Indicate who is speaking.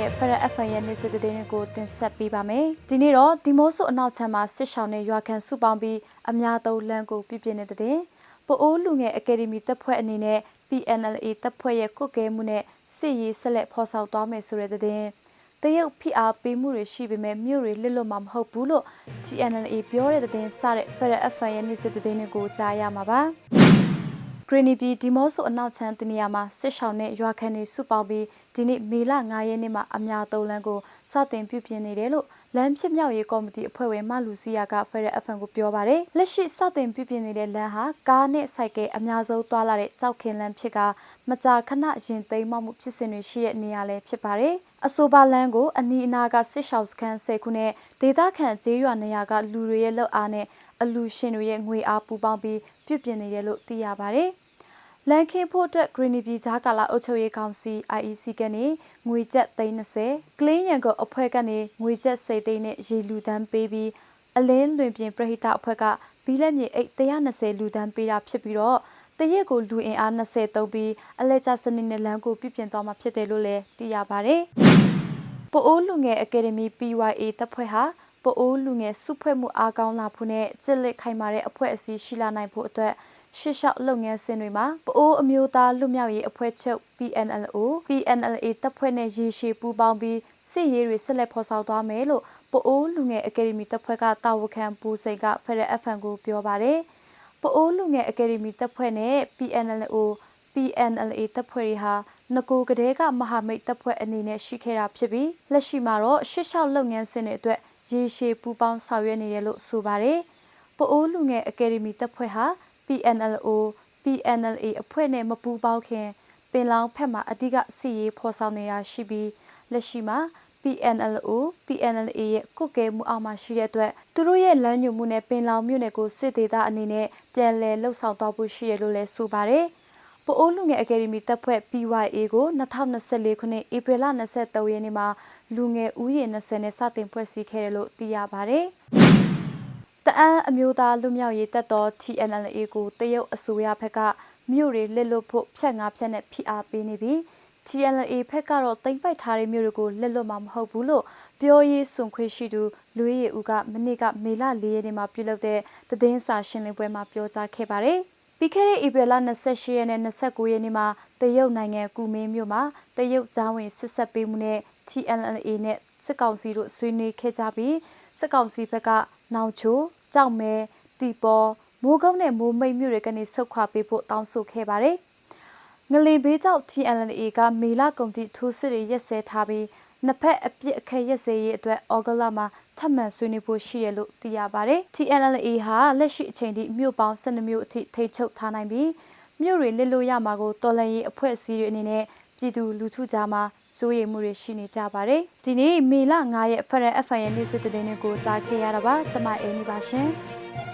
Speaker 1: ရဲ့ Federal FM ရဲ့နေ့စစ်တဲ့တွေကိုတင်ဆက်ပေးပါမယ်။ဒီနေ့တော့ဒီမိုးဆုအနောက်ချမ်းမှာစစ်ဆောင်နဲ့ရွာခံစုပေါင်းပြီးအများသုံးလမ်းကိုပြပြနေတဲ့တဲ့ပိုအိုးလူငယ်အကယ်ဒမီတပ်ဖွဲ့အနေနဲ့ PNLA တပ်ဖွဲ့ရဲ့ကုတ်ကဲမှုနဲ့စစ်ရေးဆက်လက်ဖော်ဆောင်သွားမယ်ဆိုတဲ့တဲ့တရုတ်ဖိအားပေးမှုတွေရှိပေမဲ့မြို့တွေလစ်လွတ်မှာမဟုတ်ဘူးလို့ TNLA ပြောတဲ့တဲ့စတဲ့ Federal FM ရဲ့နေ့စစ်တဲ့တွေကိုကြားရမှာပါ။ ဂရနီပြည်ဒီမော့ဆိုအနောက်ချမ်းတနေရာမှာစစ်ဆောင်နဲ့ရွာခံတွေစုပေါင်းပြီးဒီနေ့မေလ9ရက်နေ့မှာအများသုံးလမ်းကိုစတင်ပြုပြင်နေတယ်လို့လမ်းဖြစ်မြောက်ရေးကော်မတီအဖွဲ့ဝင်မလူစီယာကဖရအဖန်ကိုပြောပါတယ်လက်ရှိစတင်ပြုပြင်နေတဲ့လမ်းဟာကားနဲ့စိုက်ကဲအများဆုံးသွားလာတဲ့ကြောက်ခင်လမ်းဖြစ်ကမကြာခဏရင်သိမ်းမှမှုဖြစ်စဉ်တွေရှိတဲ့နေရာလည်းဖြစ်ပါတယ်အဆိုပါလမ်းကိုအနီးအနားကစစ်ရှောက်စခန်း10ခုနဲ့ဒေသခံကျေးရွာနေရာကလူတွေရဲ့လောက်အားနဲ့အလူရှင်တွေရဲ့ငွေအားပူပေါင်းပြီး ပြုပြင်နေတယ်လို့သိရပါတယ်။လန်ခင်းဖို့အတွက် Green ပြည်ဂျာကာလာအုပ်ချုပ်ရေးကောင်စီ IEC ကနေငွေကျပ်30ကလင်းရန်ကအဖွဲ့ကနေငွေကျပ်စိတ်သိန်းနဲ့ရေလူတန်းပေးပြီးအလင်းလွင်ပြင်ပြည်ဟိတအဖွဲ့ကဘီလက်မြေအိတ်120လူတန်းပေးတာဖြစ်ပြီးတော့တရက်ကိုလူအင်အား20တုပ်ပြီးအလဲကျစနစ်နဲ့လမ်းကိုပြပြင်သွားမှာဖြစ်တယ်လို့လည်းသိရပါဗျ။ပိုအိုးလူငယ်အကယ်ဒမီ PYA တပ်ဖွဲ့ဟာ ပိုအိုးလူငယ်စုဖွဲ့မှုအားကောင်းလာဖို့နဲ့စစ်လက်ခိုင်မာတဲ့အဖွဲ့အစည်းရှိလာနိုင်ဖို့အတွက်ရှစ်လျှောက်လုပ်ငန်းစဉ်တွေမှာပအိုးအမျိုးသားလူမျိုးရေးအဖွဲ့ချုပ် PNLO PNLA တပ်ဖွဲ့နဲ့ရေရှည်ပူးပေါင်းပြီးစစ်ရေးတွေဆက်လက်ဖော်ဆောင်သွားမယ်လို့ပအိုးလူငယ်အကယ်ဒမီတပ်ဖွဲ့ကတာဝန်ခံပူစိန်ကဖရ FM ကိုပြောပါတယ်ပအိုးလူငယ်အကယ်ဒမီတပ်ဖွဲ့နဲ့ PNLO PNLA တပ်ဖွဲ့တွေဟာငကိုကတဲ့ကမဟာမိတ်တပ်ဖွဲ့အနေနဲ့ရှိခဲ့တာဖြစ်ပြီးလက်ရှိမှာတော့ရှစ်လျှောက်လုပ်ငန်းစဉ်တွေအတွက် ရေရှည်ပူးပေါင်းဆောင်ရွက်နေတယ်လို့ဆိုပါတယ်။ပအိုးလူငယ်အကယ်ဒမီတပ်ဖွဲ့ဟာ PNLO PNLA အဖွဲ့နဲ့မပူးပေါင်းခင်ပင်လောင်ဖက်မှာအဓိကစီရေးဖော်ဆောင်နေတာရှိပြီးလက်ရှိမှာ PNLO PNLA ရဲ့ကုတ်ကဲမှုအောက်မှာရှိတဲ့အတွက်သူတို့ရဲ့လမ်းညွှန်မှုနဲ့ပင်လောင်မြို့နယ်ကိုစစ်သေးတာအနေနဲ့ပြန်လည်လှုပ်ဆောင်သွားဖို့ရှိရလို့လည်းဆိုပါတယ်။ ပိုအိုးလူငယ်အကယ်ဒမီတပ်ဖွဲ့ PYA ကို2024ခုနှစ်ဧပြီလ23ရက်နေ့မှာလူငယ်ဦးရေ20နဲ့စတင်ဖွဲ့စည်းခဲ့တယ်လို့သိရပါတယ်။တအန်းအမျိုးသားလူမျိုးရေးတပ်တော် TNLA ကိုတရုတ်အစိုးရဘက်ကမြို့တွေလစ်လွတ်ဖို့ဖြတ်ငါဖြတ်နဲ့ဖိအားပေးနေပြီး TNLA ဘက်ကတော့တင်ပိုက်ထားတဲ့မြို့တွေကိုလက်လွတ်မှာမဟုတ်ဘူးလို့ပြောရေးစွန်ခွေရှိသူလူရည်ဦးကမနေ့ကမေလ၄ရက်နေ့မှာပြုလုပ်တဲ့သတင်းစာရှင်းလင်းပွဲမှာပြောကြားခဲ့ပါတယ်။ ပြီးခဲ့တဲ့ဧပြီလ28ရက်နဲ့29ရက်နေ့မှာတရုတ်နိုင်ငံကူမင်းမြို့မှာတရုတ်ဂျာဝင်စစ်ဆက်ပေးမှုနဲ့ TNLA နဲ့စစ်ကောင်စီတို့ဆွေးနွေးခဲ့ကြပြီးစစ်ကောင်စီဘက်ကနောင်ချိုကြောက်မဲတီပေါ်မိုးကုန်းနဲ့မိုးမိတ်မြို့တွေကနေဆုတ်ခွာပေးဖို့တောင်းဆိုခဲ့ပါတယ်။ငလီဘေးကြောင့် TNLA ကမေလကုန်တိထိုးစစ်တွေရက်စဲထားပြီး နှစ်ဖက်အပြစ်အခက်ရက်စဲရေးအတွက်ဩဂလမှာထပ်မံဆွေးနွေးဖို့ရှိရလို့သိရပါတယ်။ TNLA ဟာလက်ရှိအချိန်ထိမြို့ပေါင်း12မြို့အထိထိချုပ်ထားနိုင်ပြီးမြို့တွေလစ်လို့ရမှာကိုတော်လန်ရေးအဖွဲ့အစည်းတွေအနေနဲ့ပြည်သူလူထုကြားမှာစိုးရိမ်မှုတွေရှိနေကြပါတယ်။ဒီနေ့မေလ9ရက်ဖရန် FM ရဲ့နေ့စစ်တဲ့တွေကိုကြားခဲ့ရတာပါ။ကျွန်မအင်းဒီပါရှင်။